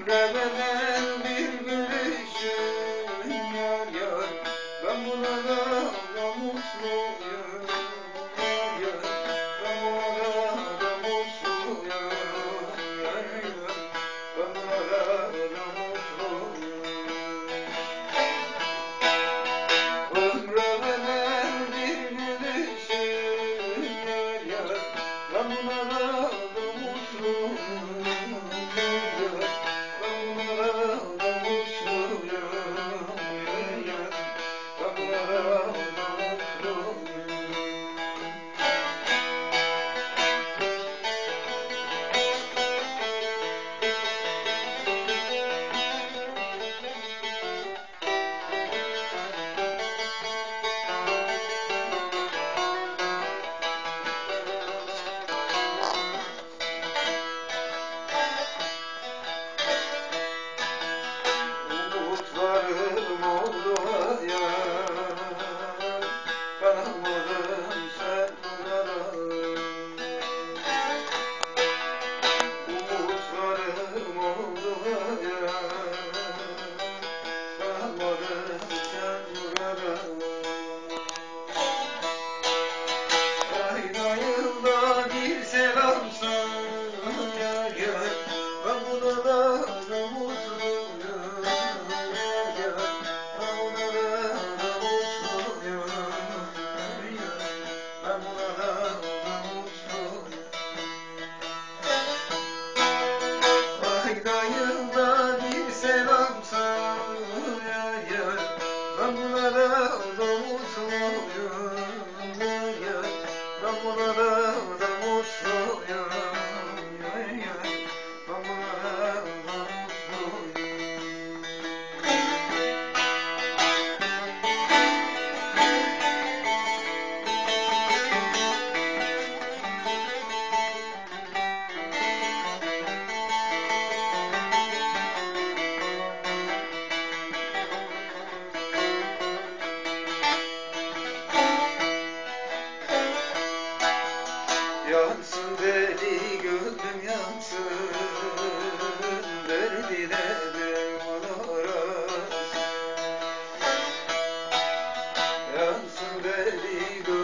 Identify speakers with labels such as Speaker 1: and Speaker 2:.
Speaker 1: Gülbebeden bir gülüşün yar yar Ben burada da mutluyum world olmadı, sen burada damuşluyum Damlara damuşluyum yansın deli gönlüm yansın. Derdine derman arasın Yansın deli gönlüm